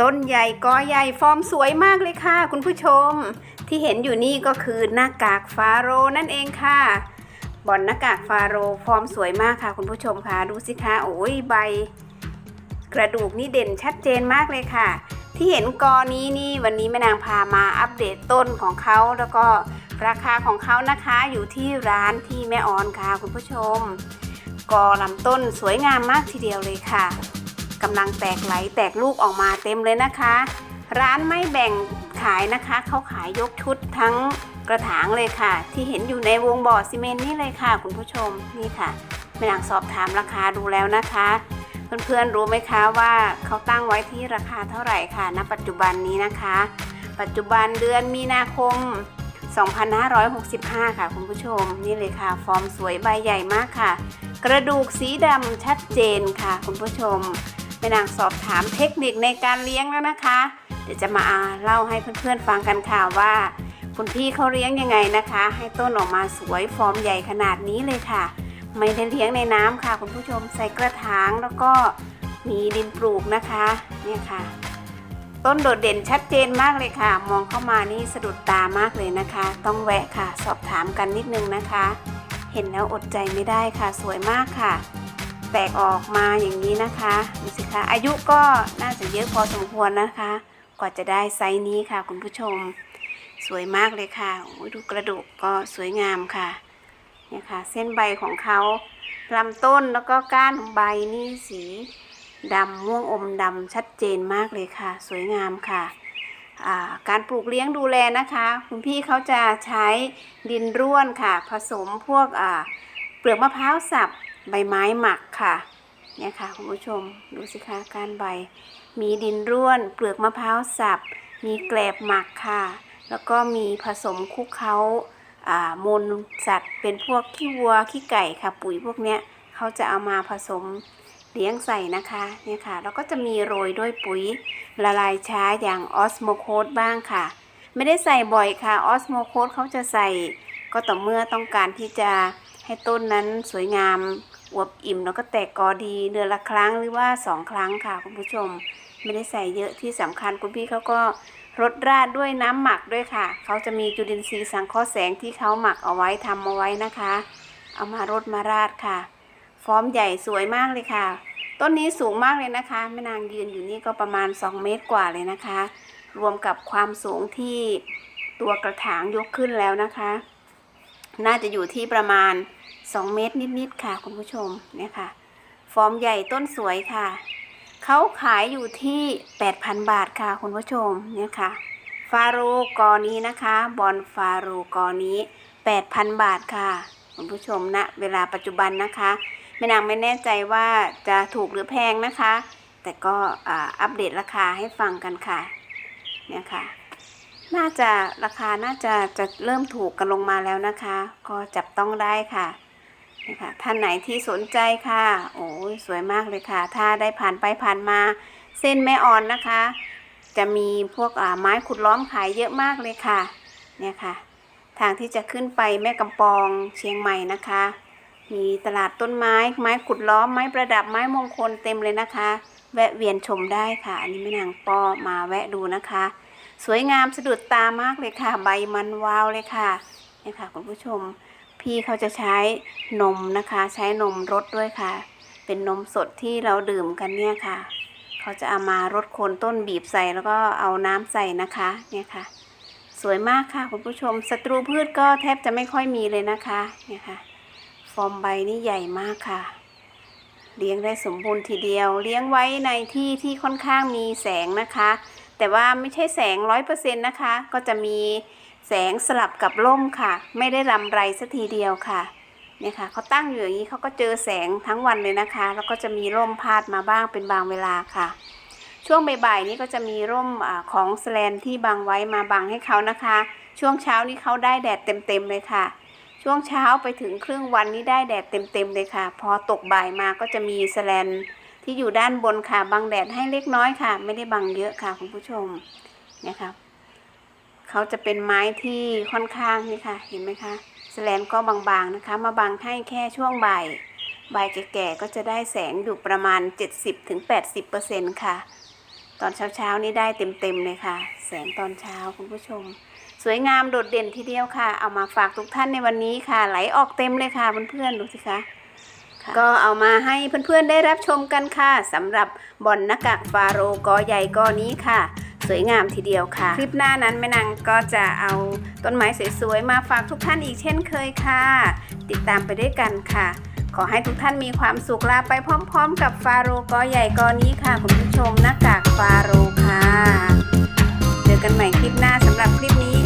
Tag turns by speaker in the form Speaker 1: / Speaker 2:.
Speaker 1: ต้นใหญ่กอใหญ่ฟอร์มสวยมากเลยค่ะ คุณผู้ชม ที่เห็นอยู่นี่ก็คือหน้ากากฟาโรนั่นเองค่ะบอนหน้ากากฟาโรฟอร์มสวยมากค่ะ คุณผู้ชมค่ะดูสิคะโอ้ยใบ กระดูกนี่เด่นชัดเจนมากเลยค่ะ ที่เห็นกอนี้นี่วันนี้แม่นางพามาอัปเดตต้นของเขาแล้วก็ราคาของเขานะคะอยู่ที่ร้านที่แม่ออนค่ะ คุณผู้ชม กอลำต้นสวยงามมากทีเดียวเลยค่ะ กำลังแตกไหลแตกลูกออกมาเต็มเลยนะคะ ร้านไม่แบ่งขายนะคะเขาขายยกชุดทั้งกระถางเลยค่ะ ที่เห็นอยู่ในวงบ่อซีเมนต์นี่เลยค่ะ คุณผู้ชมนี่ค่ะแม่นางสอบถามราคาดูแล้วนะคะ เพื่อนๆรู้ไหมคะว่าเขาตั้งไว้ที่ราคาเท่าไหร่ค่ะณปัจจุบันนี้นะคะ ปัจจุบันเดือนมีนาคม 2565 ค่ะ คุณผู้ชม นี่เลยค่ะ ฟอร์มสวยใบใหญ่มากค่ะ กระดูกสีดำชัดเจนค่ะ คุณผู้ชม แม่นางสอบถามเทคนิคในการเลี้ยงแล้วนะคะ เดี๋ยวจะมาเล่าให้เพื่อนๆฟังกันค่ะว่า คุณพี่เขาเลี้ยงยังไงนะคะ ให้ต้นออกมาสวยฟอร์มใหญ่ขนาดนี้เลยค่ะ ไม่ได้เลี้ยงในน้ำค่ะ คุณผู้ชมใส่กระถางแล้วก็มีดินปลูกนะคะเนี่ยค่ะ ต้นโดดเด่นชัดเจนมากเลยค่ะ มองเข้ามานี่สะดุดตามากเลยนะคะ ต้องแวะค่ะ สอบถามกันนิดนึงนะคะ เห็นแล้วอดใจไม่ได้ค่ะ สวยมากค่ะ แตกออกมาอย่างนี้นะคะดูสิคะอายุก็น่าจะเยอะพอสมควรนะคะ กว่าจะได้ไซส์นี้ค่ะ คุณผู้ชม สวยมากเลยค่ะดูกระดูกก็สวยงามค่ะเนี่ยค่ะ เส้นใบของเขาลำต้นแล้วก็ก้านใบนี่สีดำม่วงอมดำชัดเจนมากเลยค่ะ สวยงามค่ะการปลูกเลี้ยงดูแลนะคะ คุณพี่เขาจะใช้ดินร่วนค่ะ ผสมพวกเปลือกมะพร้าวสับ ใบไม้หมักค่ะ เนี่ยค่ะคุณผู้ชมดูสิคะกานใบ มีดินร่วน เปลือกมะพร้าวสับ มีแกลบหมักค่ะ แล้วก็มีผสมคุกเคล้าอ่ามูลสัตว์เป็นพวกขี้วัวขี้ไก่ค่ะ ปุ๋ยพวกเนี้ยเขาจะเอามาผสมเลี้ยงใส่นะคะเนี่ยค่ะแล้วก็จะมีโรยด้วยปุ๋ยละลายช้าอย่างออสโมโคสบ้างค่ะ ไม่ได้ใส่บ่อยค่ะออสโมโคสเขาจะใส่ก็ต่อเมื่อต้องการที่จะให้ต้นนั้นสวยงาม อวบอิ่มแล้วก็แตกกอดีเดือนละครั้งหรือว่าสองครั้งค่ะคุณผู้ชม ไม่ได้ใส่เยอะที่สำคัญคุณพี่เขาก็รดราดด้วยน้ำหมักด้วยค่ะ เขาจะมีจุลินทรีย์สังเคราะห์แสงที่เขาหมักเอาไว้ทำเอาไว้นะคะ เอามารดมาราดค่ะ ฟอร์มใหญ่สวยมากเลยค่ะ ต้นนี้สูงมากเลยนะคะแม่นางยืนอยู่นี่ก็ประมาณ 2 เมตรกว่าเลยนะคะ รวมกับความสูงที่ตัวกระถางยกขึ้นแล้วนะคะ น่าจะอยู่ที่ประมาณ 2 เมตรนิดๆค่ะ คุณผู้ชมเนี่ยค่ะ ฟอร์มใหญ่ต้นสวยค่ะเขาขายอยู่ที่ 8,000 บาทค่ะ คุณผู้ชมเนี่ยค่ะ ฟาโรห์กอนี้นะคะ บอลฟาโรห์กอนี้ 8,000 บาทค่ะ คุณผู้ชมณนะเวลาปัจจุบันนะคะแม่นางไม่แน่ใจว่าจะถูกหรือแพงนะคะ แต่ก็อัปเดตราคาให้ฟังกันค่ะเนี่ยค่ะน่าจะราคาน่าจะจะเริ่มถูกกันลงมาแล้วนะคะ ก็จับต้องได้ค่ะ ค่ะท่านไหนที่สนใจค่ะ โอ้ยสวยมากเลยค่ะ ถ้าได้ผ่านไปผ่านมา เส้นแม่อ่อนนะคะ จะมีพวกไม้ขุดล้อมขายเยอะมากเลยค่ะ เนี่ยค่ะ ทางที่จะขึ้นไปแม่กำปองเชียงใหม่นะคะ มีตลาดต้นไม้ ไม้ขุดล้อม ไม้ประดับ ไม้มงคลเต็มเลยนะคะ แวะเวียนชมได้ค่ะ อันนี้แม่นางปอมาแวะดูนะคะ สวยงามสะดุดตามากเลยค่ะ ใบมันวาวเลยค่ะ เนี่ยค่ะคุณผู้ชม พี่เขาจะใช้นมนะคะ ใช้นมรสด้วยค่ะ เป็นนมสดที่เราดื่มกันเนี่ยค่ะ เขาจะเอามารดโคนต้นบีบใส่แล้วก็เอาน้ำใส่นะคะเนี่ยค่ะ สวยมากค่ะคุณผู้ชมศัตรูพืชก็แทบจะไม่ค่อยมีเลยนะคะเนี่ยค่ะ ฟอร์มใบนี่ใหญ่มากค่ะ เลี้ยงได้สมบูรณ์ทีเดียว เลี้ยงไว้ในที่ที่ค่อนข้างมีแสงนะคะ แต่ว่าไม่ใช่แสงร้อยเปอร์เซ็นต์นะคะ ก็จะมี แสงสลับกับร่มค่ะ ไม่ได้รำไรสักทีเดียวค่ะเนี่ยค่ะเขาตั้งอยู่อย่างนี้เขาก็เจอแสงทั้งวันเลยนะคะ แล้วก็จะมีร่มพาดมาบ้างเป็นบางเวลาค่ะ ช่วงบ่ายๆนี้ก็จะมีร่มอของสแลนที่บังไว้มาบังให้เขานะคะ ช่วงเช้านี้เขาได้แดดเต็มๆเลยค่ะ ช่วงเช้าไปถึงครึ่งวันนี้ได้แดดเต็มๆเลยค่ะ พอตกบ่ายมาก็จะมีสแลนที่อยู่ด้านบนค่ะบังแดดให้เล็กน้อยค่ะ ไม่ได้บังเยอะค่ะคุณผู้ชมเนี่ยค่ะ เขาจะเป็นไม้ที่ค่อนข้างนี่ค่ะ เห็นไหมคะสแลนก็บางๆนะคะ มาบังให้แค่ช่วงบ่ายบ่ายแก่ๆก็จะได้แสงอยู่ประมาณ 70-80%ค่ะ ตอนเช้าๆนี่ได้เต็มๆเลยค่ะ แสงตอนเช้าคุณผู้ชม สวยงามโดดเด่นทีเดียวค่ะ เอามาฝากทุกท่านในวันนี้ค่ะ ไหลออกเต็มเลยค่ะเพื่อนๆดูสิคะก็เอามาให้เพื่อนๆได้รับชมกันค่ะสำหรับบอนน้ากากฟาโรกอใหญ่กอนี้ค่ะ สวยงามทีเดียวค่ะ คลิปหน้านั้นแม่นางก็จะเอาต้นไม้สวยๆมาฝากทุกท่านอีกเช่นเคยค่ะ ติดตามไปด้วยกันค่ะ ขอให้ทุกท่านมีความสุขลาไปพร้อม ๆ กับฟาโรกอใหญ่กอนี้ค่ะคุณผู้ชมหน้ากากฟาโรค่ะ เจอกันใหม่คลิปหน้าสำหรับคลิปนี้